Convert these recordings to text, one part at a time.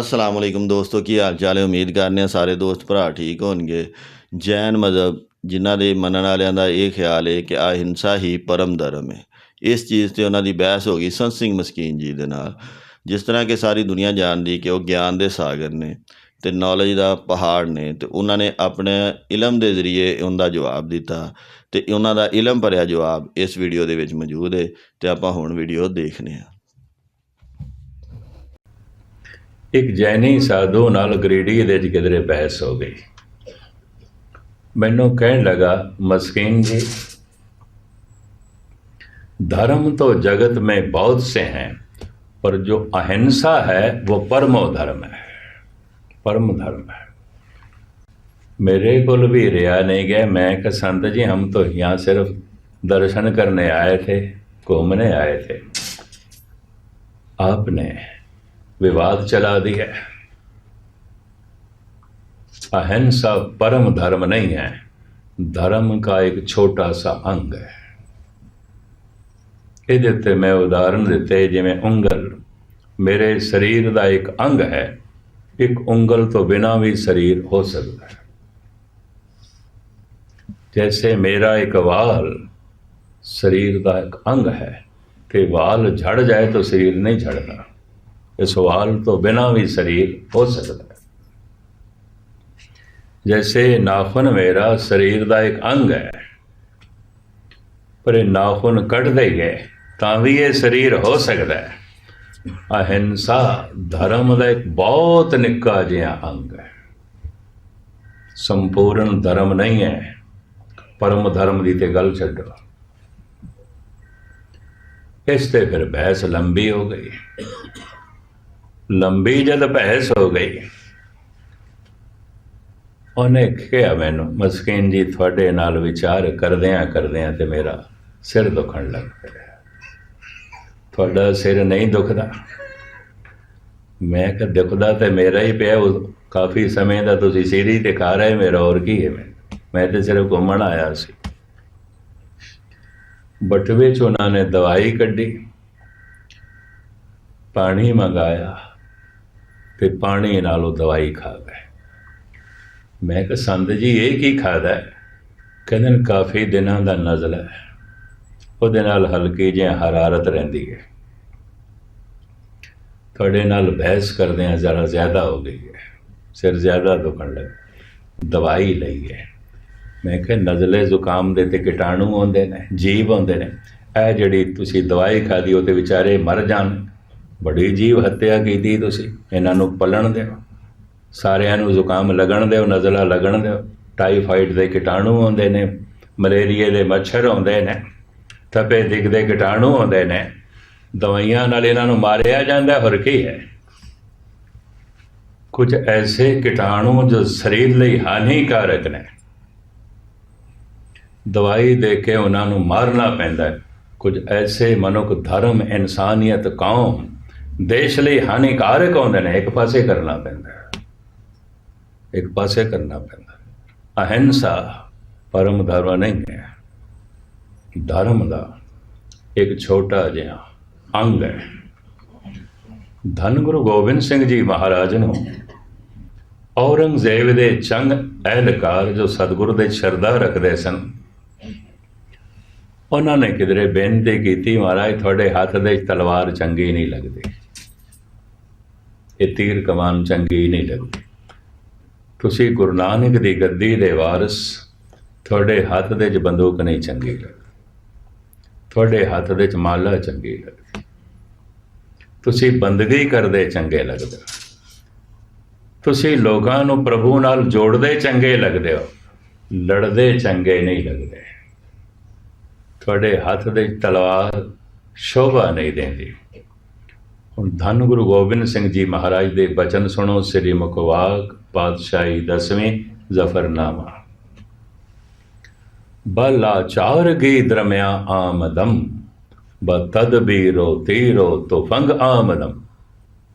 ਅਸਲਾਮ ਵਾਲੇਕੁਮ ਦੋਸਤੋ, ਕੀ ਹਾਲ ਚਾਲ ਹੈ? ਉਮੀਦ ਕਰਨੇ ਆ ਸਾਰੇ ਦੋਸਤ ਭਰਾ ਠੀਕ ਹੋਣਗੇ। ਜੈਨ ਮਜ਼ਹਬ ਜਿਨ੍ਹਾਂ ਦੇ ਮੰਨਣ ਵਾਲਿਆਂ ਦਾ ਇਹ ਖਿਆਲ ਹੈ ਕਿ ਅਹਿੰਸਾ ਹੀ ਪਰਮ ਧਰਮ ਹੈ। ਇਸ ਚੀਜ਼ ਤੇ ਉਹਨਾਂ ਦੀ ਬਹਿਸ ਹੋ ਗਈ ਸੰਤ ਸਿੰਘ ਮਸਕੀਨ ਜੀ ਦੇ ਨਾਲ। ਜਿਸ ਤਰ੍ਹਾਂ ਕਿ ਸਾਰੀ ਦੁਨੀਆ ਜਾਣਦੀ ਕਿ ਉਹ ਗਿਆਨ ਦੇ ਸਾਗਰ ਨੇ ਤੇ ਨੌਲੇਜ ਦਾ ਪਹਾੜ ਨੇ ਤੇ ਉਹਨਾਂ ਨੇ ਆਪਣੇ ਇਲਮ ਦੇ ਜ਼ਰੀਏ ਉਹਦਾ ਜਵਾਬ ਦਿੱਤਾ ਤੇ ਉਹਨਾਂ ਦਾ ਇਲਮ ਭਰਿਆ ਜਵਾਬ ਇਸ ਵੀਡੀਓ ਦੇ ਵਿੱਚ ਮੌਜੂਦ ਹੈ ਤੇ ਆਪਾਂ ਹੁਣ ਵੀਡੀਓ ਦੇਖਨੇ ਆ ਇੱਕ ਜੈਨੀ ਸਾਧੂ ਨਾਲ ਗਰੀਡੀ ਦੇ ਵਿੱਚ ਕਿਧਰੇ ਬਹਿਸ ਹੋ ਗਈ ਮੈਨੂੰ ਕਹਿਣ ਲਗਾ ਮਸਕੀਨ ਜੀ धर्म तो जगत में बहुत से हैं पर जो अहिंसा है वो परमो धर्म है परम धर्म है मेरे कुल भी रिया नहीं गए मैं कि संत जी हम तो यहाँ सिर्फ दर्शन करने आए थे घूमने आए थे आपने विवाद चला दिया अहिंसा परम धर्म नहीं है धर्म का एक छोटा सा अंग है ਇਹਦੇ ਉੱਤੇ ਮੈਂ ਉਦਾਹਰਨ ਦਿੱਤੇ ਜਿਵੇਂ ਉਂਗਲ ਮੇਰੇ ਸਰੀਰ ਦਾ ਇੱਕ ਅੰਗ ਹੈ ਇੱਕ ਉਂਗਲ ਤੋਂ ਬਿਨਾ ਵੀ ਸਰੀਰ ਹੋ ਸਕਦਾ ਹੈ ਜੈਸੇ ਮੇਰਾ ਇੱਕ ਵਾਲ ਸਰੀਰ ਦਾ ਇੱਕ ਅੰਗ ਹੈ ਕਿ ਵਾਲ ਝੜ ਜਾਏ ਤਾਂ ਸਰੀਰ ਨਹੀਂ ਝੜਦਾ ਇਸ ਵਾਲ ਤੋਂ ਬਿਨਾ ਵੀ ਸਰੀਰ ਹੋ ਸਕਦਾ ਹੈ जैसे नाखून मेरा शरीर ਦਾ ਇੱਕ ਅੰਗ ਹੈ ਪਰ ਇਹ ਨਾਖੂਨ ਕੱਢਦੇ ਗਏ ਤਾਂ ਵੀ ਇਹ ਸਰੀਰ ਹੋ ਸਕਦਾ ਹੈ ਅਹਿੰਸਾ ਧਰਮ ਦਾ ਇੱਕ ਬਹੁਤ ਨਿੱਕਾ ਜਿਹਾ ਅੰਗ ਹੈ ਸੰਪੂਰਨ ਧਰਮ ਨਹੀਂ ਹੈ ਪਰਮ ਧਰਮ ਦੀ ਤੇ ਗੱਲ ਛੱਡੋ ਇਸ ਤੇ ਫਿਰ ਬਹਿਸ ਲੰਬੀ ਹੋ ਗਈ ਲੰਬੀ ਜਦ ਬਹਿਸ ਹੋ ਗਈ, ਉਹਨੇ ਕਿਹਾ ਮੈਨੂੰ, ਮਸਕੀਨ ਜੀ, ਤੁਹਾਡੇ ਨਾਲ ਵਿਚਾਰ ਕਰਦਿਆਂ ਕਰਦਿਆਂ ਤੇ ਮੇਰਾ ਸਿਰ ਦੁਖਣ ਲੱਗ ਪਿਆ। ਤੁਹਾਡਾ ਸਿਰ ਨਹੀਂ ਦੁਖਦਾ। ਮੈਂ ਕਿ ਦੁਖਦਾ ਤੇ ਮੇਰਾ ਹੀ ਪਿਆ, ਉਹ ਕਾਫੀ ਸਮੇਂ ਦਾ ਤੁਸੀਂ ਸਿਰ ਹੀ ਦਿਖਾ ਰਹੇ, ਮੇਰਾ ਹੋਰ ਕੀ ਹੈ ਮੈਂ ਮੈਂ ਤੇ ਸਿਰਫ ਘੁੰਮਣ ਆਇਆ ਸੀ। ਬਟਵੇ ਚ ਉਹਨਾਂ ਨੇ ਦਵਾਈ ਕੱਢੀ, ਪਾਣੀ ਮੰਗਾਇਆ। ਤੇ ਪਾਣੀ ਨਾਲ ਉਹ ਦਵਾਈ ਖਾ ਗਏ ਮੈਂ ਕਿਹਾ, ਸੰਤ ਜੀ, ਇਹ ਕੀ ਖਾਦਾ ਕਹਿੰਦੇ ਨੇ, ਕਾਫੀ ਦਿਨਾਂ ਦਾ ਨਜ਼ਲ ਹੈ। ਉਹਦੇ ਨਾਲ ਹਲਕੀ ਜਿਹੀ ਹਰਾਰਤ ਰਹਿੰਦੀ ਹੈ। ਤੁਹਾਡੇ ਨਾਲ ਬਹਿਸ ਕਰਦੇ ਆ ਜ਼ਰਾ ਜ਼ਿਆਦਾ ਹੋ ਗਈ ਹੈ। ਸਿਰ ਜ਼ਿਆਦਾ ਦੁਖਣ ਲੱਗ ਦਵਾਈ ਲਈ ਹੈ। ਮੈਂ ਕਿਹਾ, ਨਜ਼ਲੇ ਜ਼ੁਕਾਮ ਦੇ ਤੇ ਕੀਟਾਣੂ ਆਉਂਦੇ ਨੇ, ਜੀਵ ਹੁੰਦੇ ਨੇ। ਇਹ ਜਿਹੜੀ ਤੁਸੀਂ ਦਵਾਈ ਖਾਦੀ ਉਹ ਤੇ ਵਿਚਾਰੇ ਮਰ ਜਾਣ। ਬੜੀ ਜੀਵ ਹੱਤਿਆ ਕੀਤੀ ਤੁਸੀਂ, ਇਹਨਾਂ ਨੂੰ ਪਲਣ ਦਿਓ। ਸਾਰਿਆਂ ਨੂੰ ਜ਼ੁਕਾਮ ਲੱਗਣ ਦਿਓ, ਨਜ਼ਲਾ ਲੱਗਣ ਦਿਓ। ਟਾਈਫਾਈਡ ਦੇ ਕੀਟਾਣੂ ਆਉਂਦੇ ਨੇ, ਮਲੇਰੀਏ ਦੇ ਮੱਛਰ ਆਉਂਦੇ ਨੇ ਤਪੇ ਦਿਖਦੇ ਕੀਟਾਣੂ ਆਉਂਦੇ ਨੇ। ਦਵਾਈਆਂ ਨਾਲ ਇਹਨਾਂ ਨੂੰ ਮਾਰਿਆ ਜਾਂਦਾ, ਹੋਰ ਕੀ ਹੈ? ਕੁਝ ਐਸੇ ਕੀਟਾਣੂ ਜੋ ਸਰੀਰ ਲਈ ਹਾਨੀਕਾਰਕ ਨੇ। ਦਵਾਈ ਦੇ ਕੇ ਉਹਨਾਂ ਨੂੰ ਮਾਰਨਾ ਪੈਂਦਾ ਹੈ। ਕੁਝ ਐਸੇ ਮਨੁੱਖ, ਧਰਮ, ਇਨਸਾਨੀਅਤ, ਕੌਮ ਦੇਸ਼ ਲਈ ਹਾਨੀਕਾਰਕ ਹੁੰਦੇ ਨੇ, ਇੱਕ ਪਾਸੇ ਕਰਨਾ ਪੈਂਦਾ ਇੱਕ ਪਾਸੇ ਕਰਨਾ ਪੈਂਦਾ ਅਹਿੰਸਾ ਪਰਮ ਧਰਮ ਨਹੀਂ ਹੈ। ਧਰਮ ਦਾ ਇੱਕ ਛੋਟਾ ਜਿਹਾ ਅੰਗ ਹੈ। ਧੰਨ ਗੁਰੂ ਗੋਬਿੰਦ ਸਿੰਘ ਜੀ ਮਹਾਰਾਜ ਨੂੰ ਔਰੰਗਜ਼ੇਬ ਦੇ ਚੰਗ ਅਹਿਲਕਾਰ ਜੋ ਸਤਿਗੁਰੂ ਦੇ ਸ਼ਰਧਾ ਰੱਖਦੇ ਸਨ, ਉਹਨਾਂ ਨੇ ਕਿਧਰੇ ਬੇਨਤੀ ਕੀਤੀ, ਮਹਾਰਾਜ, ਤੁਹਾਡੇ ਹੱਥ ਦੇ ਤਲਵਾਰ ਚੰਗੀ ਨਹੀਂ ਲੱਗਦੀ। ਇਹ ਤੀਰ ਕਮਾਨ ਚੰਗੀ ਨਹੀਂ ਲੱਗਦੀ। ਤੁਸੀਂ ਗੁਰੂ ਨਾਨਕ ਦੀ ਗੱਦੀ ਦੇ ਵਾਰਿਸ, ਤੁਹਾਡੇ ਹੱਥ ਦੇ ਚ ਬੰਦੂਕ ਨਹੀਂ ਚੰਗੀ ਲੱਗਦੀ। ਤੁਹਾਡੇ ਹੱਥ ਦੇ ਚ ਮਾਲਾ ਚੰਗੀ ਲੱਗਦੀ। ਤੁਸੀਂ ਬੰਦਗੀ ਕਰਦੇ ਚੰਗੇ ਲੱਗਦੇ ਹੋ। ਤੁਸੀਂ ਲੋਕਾਂ ਨੂੰ ਪ੍ਰਭੂ ਨਾਲ ਜੋੜਦੇ ਚੰਗੇ ਲੱਗਦੇ ਹੋ। ਲੜਦੇ ਚੰਗੇ ਨਹੀਂ ਲੱਗਦੇ। ਤੁਹਾਡੇ ਹੱਥ ਦੇ ਤਲਵਾਰ ਸ਼ੋਭਾ ਨਹੀਂ ਦਿੰਦੀ। ਹੁਣ ਧੰਨ ਗੁਰੂ ਗੋਬਿੰਦ ਸਿੰਘ ਜੀ ਮਹਾਰਾਜ ਦੇ ਬਚਨ ਸੁਣੋ, ਸ੍ਰੀ ਮੁਖਵਾਕ ਪਾਤਸ਼ਾਹੀ ਦਸਵੇਂ ਜ਼ਫਰਨਾਮਾ। ਬਲਾਚਾਰ ਗੀ ਦਰਮਿਆ ਆਮਦਮ ਬਤਦਬੀਰੋ ਤੀਰੋ ਤੁਫੰਗ ਆਮਦਮ।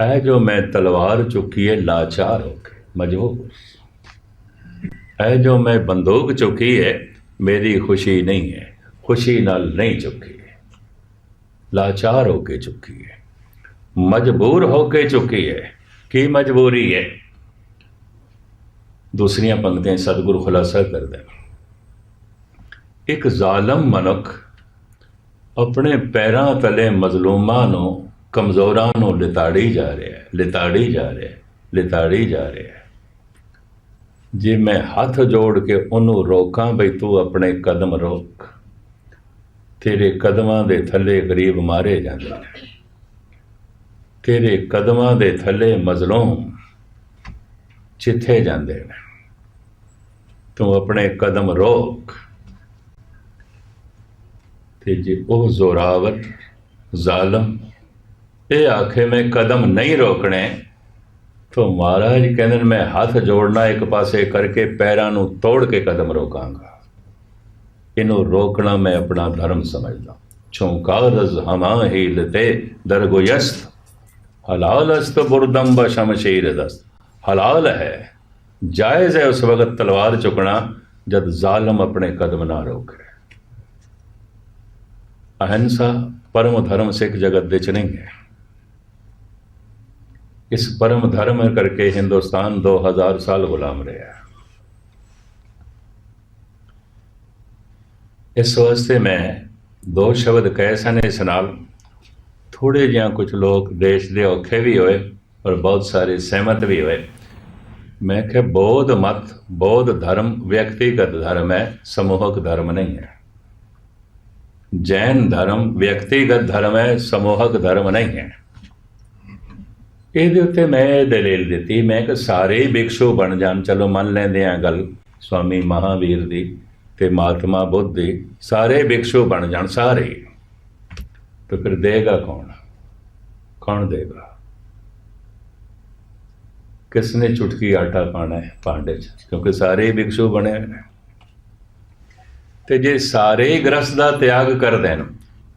ਐ ਜੋ ਮੈਂ ਤਲਵਾਰ ਚੁੱਕੀ ਹੈ ਲਾਚਾਰ ਹੋ ਕੇ, ਮਜਬੂਰ। ਐ ਜੋ ਮੈਂ ਬੰਦੂਕ ਚੁੱਕੀ ਹੈ ਮੇਰੀ ਖੁਸ਼ੀ ਨਹੀਂ ਹੈ ਖੁਸ਼ੀ ਨਾਲ ਨਹੀਂ ਚੁੱਕੀ ਹੈ ਲਾਚਾਰ ਹੋ ਕੇ ਚੁੱਕੀ ਹੈ ਮਜਬੂਰ ਹੋ ਕੇ ਚੁੱਕੀ ਹੈ। ਕੀ ਮਜਬੂਰੀ ਹੈ? ਦੂਸਰੀਆਂ ਪੰਕਤੀਆਂ ਸਤਿਗੁਰੂ ਖੁਲਾਸਾ ਕਰਦੇ ਇੱਕ ਜ਼ਾਲਮ ਮਨੁੱਖ ਆਪਣੇ ਪੈਰਾਂ ਤਲੇ ਮਜ਼ਲੂਮਾਂ ਨੂੰ, ਕਮਜ਼ੋਰਾਂ ਨੂੰ ਲਿਤਾੜੀ ਜਾ ਰਿਹਾ ਹੈ। ਲਿਤਾੜੀ ਜਾ ਰਿਹਾ ਹੈ। ਲਿਤਾੜੀ ਜਾ ਰਿਹਾ ਹੈ। ਜੇ ਮੈਂ ਹੱਥ ਜੋੜ ਕੇ ਉਹਨੂੰ ਰੋਕਾਂ ਬਈ ਤੂੰ ਆਪਣੇ ਕਦਮ ਰੋਕ, ਤੇਰੇ ਕਦਮਾਂ ਦੇ ਥੱਲੇ ਗਰੀਬ ਮਾਰੇ ਜਾਂਦੇ ਨੇ। ਤੇਰੇ ਕਦਮਾਂ ਦੇ ਥੱਲੇ ਮਜ਼ਲੂਮ ਚਿੱਥੇ ਜਾਂਦੇ ਨੇ? ਤੂੰ ਆਪਣੇ ਕਦਮ ਰੋਕ ਤੇ ਜੇ ਉਹ ਜ਼ੋਰਾਵਰ ਜ਼ਾਲਮ, ਇਹ ਆਖੇ ਮੈਂ ਕਦਮ ਨਹੀਂ ਰੋਕਣੇ, ਤਾਂ ਮਹਾਰਾਜ ਕਹਿੰਦੇ ਨੇ, ਮੈਂ ਹੱਥ ਜੋੜਨਾ ਇੱਕ ਪਾਸੇ ਕਰਕੇ ਪੈਰਾਂ ਨੂੰ ਤੋੜ ਕੇ ਕਦਮ ਰੋਕਾਂਗਾ। ਇਹਨੂੰ ਰੋਕਣਾ ਮੈਂ ਆਪਣਾ ਧਰਮ ਸਮਝਦਾ। ਚੌਂਕਾਰਜ਼ ਹਮਾ ਹੀ ਲਤੇ ਦਰਗੋਯਸਤ ਹਲਾਲ ਅਸਤ ਬੁਰਦਮ ਬ ਸ਼ਮਸ਼ੀਰ ਦਸਤ ਹਲਾਲ ਹੈ। ਜਾਇਜ਼ ਹੈ ਉਸ ਵਕਤ ਤਲਵਾਰ ਚੁਕਣਾ ਜਦ ਜ਼ਾਲਮ ਆਪਣੇ ਕਦਮ ਨਾ ਰੋਕੇ। ਅਹਿੰਸਾ ਪਰਮ ਧਰਮ ਸਿੱਖ ਜਗਤ ਦੇ ਚ ਨਹੀਂ ਹੈ। ਇਸ ਪਰਮ ਧਰਮ ਕਰਕੇ ਹਿੰਦੁਸਤਾਨ 2000 ਸਾਲ ਗੁਲਾਮ ਰਿਹਾ ਇਸ ਵਾਸਤੇ ਮੈਂ ਦੋ ਸ਼ਬਦ ਕਹੇ ਸਨ ਇਸ ਨਾਲ। ਥੋੜੇ ਜਿਹਾ ਕੁਝ ਲੋਕ ਦੇਸ਼ ਦੇ ਔਖੇ ਵੀ ਹੋਏ ਔਰ ਬਹੁਤ ਸਾਰੇ ਸਹਿਮਤ ਵੀ ਹੋਏ। ਮੈਂ ਕਿਹਾ, ਬੌਧ ਮਤ, ਬੌਧ ਧਰਮ ਵਿਅਕਤੀਗਤ ਧਰਮ ਹੈ, ਸਮੂਹਕ ਧਰਮ ਨਹੀਂ ਹੈ। ਜੈਨ ਧਰਮ ਵਿਅਕਤੀਗਤ ਧਰਮ ਹੈ, ਸਮੂਹਕ ਧਰਮ ਨਹੀਂ ਹੈ। ਇਹਦੇ ਉੱਤੇ ਮੈਂ ਇਹ ਦਲੀਲ ਦਿੱਤੀ, ਮੈਂ ਕਿ ਸਾਰੇ ਹੀ ਭਿਕਸ਼ੂ ਬਣ ਜਾਣ। ਚਲੋ, ਮੰਨ ਲੈਂਦੇ ਆ ਗੱਲ ਸਵਾਮੀ ਮਹਾਵੀਰ ਦੀ ਤੇ ਮਹਾਤਮਾ ਬੁੱਧ ਦੀ, ਸਾਰੇ ਬਿਕਸ਼ੂ ਬਣ ਜਾਣ, ਸਾਰੇ ਹੀ। ਤਾਂ ਫਿਰ ਦੇਗਾ ਕੌਣ? ਕੌਣ ਦੇਗਾ? ਕਿਸ ਚੁਟਕੀ ਆਟਾ ਪਾਣਾ ਹੈ ਭਾਂਡੇ 'ਚ? ਕਿਉਂਕਿ ਸਾਰੇ ਹੀ ਭਿਕਸ਼ੂ ਬਣੇ ਨੇ। ਤੇ ਜੇ ਸਾਰੇ ਹੀ ਗ੍ਰਸਤ ਦਾ ਤਿਆਗ ਕਰ ਦੇਣ,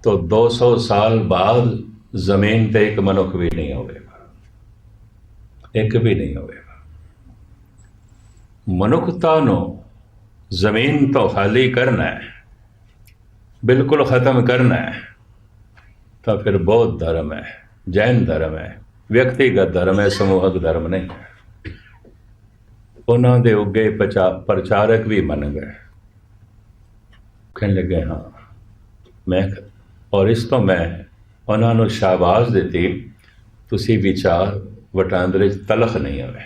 ਤਾਂ 200 ਸਾਲ ਬਾਅਦ ਜ਼ਮੀਨ ਤੇ ਇੱਕ ਮਨੁੱਖ ਵੀ ਨਹੀਂ ਹੋਵੇਗਾ। ਇੱਕ ਵੀ ਨਹੀਂ ਹੋਵੇਗਾ। ਮਨੁੱਖਤਾ ਨੂੰ ਜ਼ਮੀਨ ਤੋਂ ਖਾਲੀ ਕਰਨਾ ਹੈ, ਬਿਲਕੁਲ ਖਤਮ ਕਰਨਾ ਹੈ। ਤਾਂ ਫਿਰ ਬਹੁਤ ਧਰਮ ਹੈ, ਜੈਨ ਧਰਮ ਹੈ, ਵਿਅਕਤੀਗਤ ਧਰਮ ਹੈ, ਸਮੂਹਕ ਧਰਮ ਨਹੀਂ ਉਹਨਾਂ ਦੇ ਉੱਗੇ ਪ੍ਰਚਾ- ਪ੍ਰਚਾਰਕ ਵੀ ਮੰਨ ਗਏ ਕਹਿਣ ਲੱਗੇ, ਹਾਂ, ਮੈਂ ਔਰ ਇਸ ਤੋਂ ਮੈਂ ਉਹਨਾਂ ਨੂੰ ਸ਼ਾਬਾਸ਼ ਦਿੱਤੀ, ਤੁਸੀਂ ਵਿਚਾਰ ਵਟਾਂਦਰੇ ਤਲਖ ਨਹੀਂ ਆਵੇ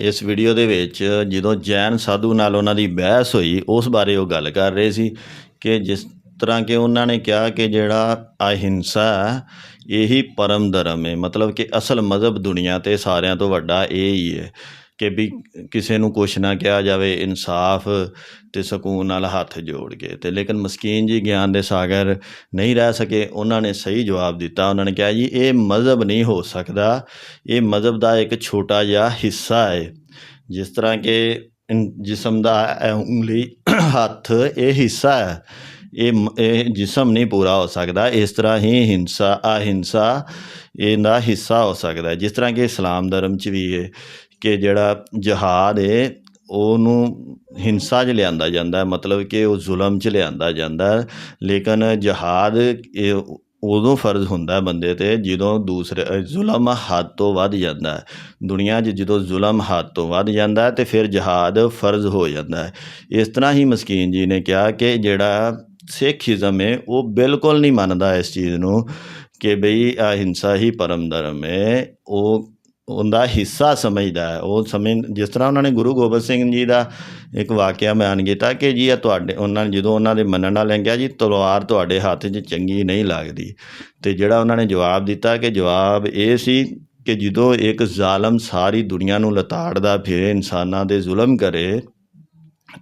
ਇਸ ਵੀਡੀਓ ਦੇ ਵਿੱਚ ਜਦੋਂ ਜੈਨ ਸਾਧੂ ਨਾਲ ਉਹਨਾਂ ਦੀ ਬਹਿਸ ਹੋਈ, ਉਸ ਬਾਰੇ ਉਹ ਗੱਲ ਕਰ ਰਹੇ ਸੀ ਕਿ ਜਿਸ ਤਰ੍ਹਾਂ ਕਿ ਉਹਨਾਂ ਨੇ ਕਿਹਾ ਕਿ ਜਿਹੜਾ ਅਹਿੰਸਾ ਹੈ, ਇਹੀ ਪਰਮ ਧਰਮ ਹੈ। ਮਤਲਬ ਕਿ ਅਸਲ ਮਜ਼ਹਬ ਦੁਨੀਆ ਤੇ ਸਾਰਿਆਂ ਤੋਂ ਵੱਡਾ ਇਹ ਹੀ ਹੈ ਕਿ ਵੀ ਕਿਸੇ ਨੂੰ ਕੁਛ ਨਾ ਕਿਹਾ ਜਾਵੇ ਇਨਸਾਫ ਤੇ ਸਕੂਨ ਨਾਲ ਹੱਥ ਜੋੜ ਕੇ। ਤੇ ਲੇਕਿਨ ਮਸਕੀਨ ਜੀ ਗਿਆਨ ਦੇ ਸਾਗਰ ਨਹੀਂ ਰਹਿ ਸਕੇ ਉਹਨਾਂ ਨੇ ਸਹੀ ਜਵਾਬ ਦਿੱਤਾ। ਉਹਨਾਂ ਨੇ ਕਿਹਾ ਜੀ ਇਹ ਮਜ਼ਹਬ ਨਹੀਂ ਹੋ ਸਕਦਾ। ਇਹ ਮਜ਼ਹਬ ਦਾ ਇੱਕ ਛੋਟਾ ਜਿਹਾ ਹਿੱਸਾ ਹੈ। ਜਿਸ ਤਰ੍ਹਾਂ ਕਿ ਜਿਸਮ ਦਾ ਉਂਗਲੀ ਹੱਥ ਇਹ ਹਿੱਸਾ ਹੈ। ਇਹ ਇਹ ਜਿਸਮ ਨਹੀਂ ਪੂਰਾ ਹੋ ਸਕਦਾ। ਇਸ ਤਰ੍ਹਾਂ ਹੀ ਹਿੰਸਾ, ਅਹਿੰਸਾ ਇਹਦਾ ਹਿੱਸਾ ਹੋ ਸਕਦਾ ਜਿਸ ਤਰ੍ਹਾਂ ਕਿ ਇਸਲਾਮ ਧਰਮ 'ਚ ਵੀ ਹੈ ਕਿ ਜਿਹੜਾ ਜਹਾਦ ਹੈ ਉਹਨੂੰ ਹਿੰਸਾ 'ਚ ਲਿਆਂਦਾ ਜਾਂਦਾ ਮਤਲਬ ਕਿ ਉਹ ਜ਼ੁਲਮ 'ਚ ਲਿਆਂਦਾ ਜਾਂਦਾ ਲੇਕਿਨ ਜਹਾਦ ਇਹ ਉਦੋਂ ਫਰਜ਼ ਹੁੰਦਾ ਬੰਦੇ ਤੇ ਜਦੋਂ ਦੂਸਰੇ ਜ਼ੁਲਮ ਹੱਦ ਤੋਂ ਵੱਧ ਜਾਂਦਾ ਹੈ। ਦੁਨੀਆ 'ਚ ਜਦੋਂ ਜ਼ੁਲਮ ਹੱਦ ਤੋਂ ਵੱਧ ਜਾਂਦਾ ਹੈ ਤੇ ਫਿਰ ਜਹਾਦ ਫਰਜ਼ ਹੋ ਜਾਂਦਾ ਹੈ। ਇਸ ਤਰ੍ਹਾਂ ਹੀ ਮਸਕੀਨ ਜੀ ਨੇ ਕਿਹਾ ਕਿ ਜਿਹੜਾ ਸਿੱਖੀਜ਼ਮ ਹੈ, ਉਹ ਬਿਲਕੁਲ ਨਹੀਂ ਮੰਨਦਾ ਇਸ ਚੀਜ਼ ਨੂੰ ਕਿ ਬਈ ਅਹਿੰਸਾ ਹੀ ਪਰਮ ਧਰਮ ਹੈ, ਉਹ ਉਹਦਾ ਹਿੱਸਾ ਸਮਝਦਾ ਹੈ। ਉਹ ਸਮਝ, ਜਿਸ ਤਰ੍ਹਾਂ ਉਹਨਾਂ ਨੇ ਗੁਰੂ ਗੋਬਿੰਦ ਸਿੰਘ ਜੀ ਦਾ ਇੱਕ ਵਾਕਿਆ ਬਿਆਨ ਕੀਤਾ ਕਿ ਜੀ ਇਹ ਤੁਹਾਡੇ, ਉਹਨਾਂ ਨੇ ਜਦੋਂ ਉਹਨਾਂ ਦੇ ਮੰਨਣ ਨਾਲ ਨੇ ਕਿਹਾ ਜੀ, ਤਲਵਾਰ ਤੁਹਾਡੇ ਹੱਥ 'ਚ ਚੰਗੀ ਨਹੀਂ ਲੱਗਦੀ। ਤੇ ਜਿਹੜਾ ਉਹਨਾਂ ਨੇ ਜਵਾਬ ਦਿੱਤਾ ਕਿ ਜਵਾਬ ਇਹ ਸੀ ਕਿ ਜਦੋਂ ਇੱਕ ਜ਼ਾਲਮ ਸਾਰੀ ਦੁਨੀਆ ਨੂੰ ਲਤਾੜਦਾ ਫਿਰੇ, ਇਨਸਾਨਾਂ ਦੇ ਜ਼ੁਲਮ ਕਰੇ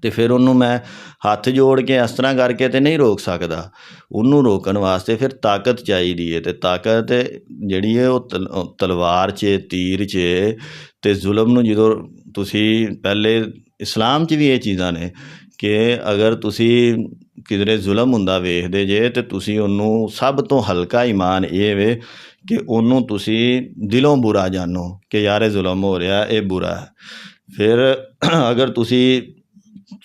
ਤੇ ਫਿਰ ਉਹਨੂੰ ਮੈਂ ਹੱਥ ਜੋੜ ਕੇ ਇਸ ਤਰ੍ਹਾਂ ਕਰਕੇ ਤਾਂ ਨਹੀਂ ਰੋਕ ਸਕਦਾ, ਉਹਨੂੰ ਰੋਕਣ ਵਾਸਤੇ ਫਿਰ ਤਾਕਤ ਚਾਹੀਦੀ ਹੈ ਅਤੇ ਤਾਕਤ ਜਿਹੜੀ ਹੈ ਉਹ ਤਲ- ਤਲਵਾਰ 'ਚ, ਤੀਰ 'ਚ ਅਤੇ ਜ਼ੁਲਮ ਨੂੰ ਜਦੋਂ ਤੁਸੀਂ ਪਹਿਲੇ ਇਸਲਾਮ 'ਚ ਵੀ ਇਹ ਚੀਜ਼ਾਂ ਨੇ ਕਿ ਅਗਰ ਤੁਸੀਂ ਕਿਧਰੇ ਜ਼ੁਲਮ ਹੁੰਦਾ ਵੇਖਦੇ ਜੇ ਤੇ ਤੁਸੀਂ ਉਹਨੂੰ ਸਭ ਤੋਂ ਹਲਕਾ ਈਮਾਨ ਇਹ ਵੇ ਕਿ ਉਹਨੂੰ ਤੁਸੀਂ ਦਿਲੋਂ ਬੁਰਾ ਜਾਣੋ ਕਿ ਯਾਰ ਇਹ ਜ਼ੁਲਮ ਹੋ ਰਿਹਾ, ਇਹ ਬੁਰਾ ਹੈ। ਫਿਰ ਅਗਰ ਤੁਸੀਂ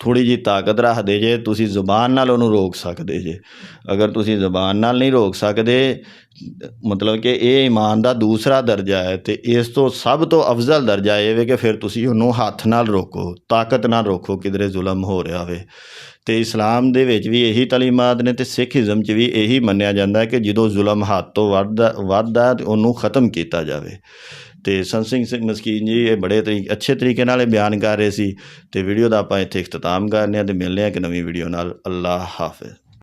ਥੋੜੀ ਜੀ ਤਾਕਤ ਰੱਖਦੇ ਜੇ, ਤੁਸੀਂ ਜ਼ੁਬਾਨ ਨਾਲ ਉਹਨੂੰ ਰੋਕ ਸਕਦੇ ਜੇ। ਅਗਰ ਤੁਸੀਂ ਜ਼ੁਬਾਨ ਨਾਲ ਨਹੀਂ ਰੋਕ ਸਕਦੇ, ਮਤਲਬ ਕਿ ਇਹ ਈਮਾਨ ਦਾ ਦੂਸਰਾ ਦਰਜਾ ਹੈ ਤੇ ਇਸ ਤੋਂ ਸਭ ਤੋਂ ਅਫਜ਼ਲ ਦਰਜਾ ਇਹ ਵੇ ਕਿ ਫਿਰ ਤੁਸੀਂ ਉਹਨੂੰ ਹੱਥ ਨਾਲ ਰੋਕੋ, ਤਾਕਤ ਨਾਲ ਰੋਕੋ ਕਿਧਰੇ ਜ਼ੁਲਮ ਹੋ ਰਿਹਾ ਹੋਵੇ ਤੇ ਇਸਲਾਮ ਦੇ ਵਿੱਚ ਵੀ ਇਹੀ ਤਲੀਮਾਤ ਨੇ ਤੇ ਸਿੱਖੀਜ਼ਮ 'ਚ ਵੀ ਇਹੀ ਮੰਨਿਆ ਜਾਂਦਾ ਹੈ ਕਿ ਜਦੋਂ ਜ਼ੁਲਮ ਹੱਥ ਤੋਂ ਵੱਧਦਾ ਵੱਧਦਾ ਹੈ ਤੇ ਉਹਨੂੰ ਖਤਮ ਕੀਤਾ ਜਾਵੇ। ਤੇ ਸੰਤ ਸਿੰਘ ਮਸਕੀਨ ਜੀ, ਇਹ ਬੜੇ ਤਰੀਕੇ, ਅੱਛੇ ਤਰੀਕੇ ਨਾਲ ਇਹ ਬਿਆਨ ਕਰ ਰਹੇ ਸੀ ਤੇ ਵੀਡੀਓ ਦਾ ਆਪਾਂ ਇੱਥੇ ਇਖਤਤਾਮ ਕਰਨੇ ਆ ਤੇ ਮਿਲਦੇ ਆ ਇੱਕ ਨਵੀਂ ਵੀਡੀਓ ਨਾਲ। ਅੱਲਾ ਹਾਫਿਜ਼।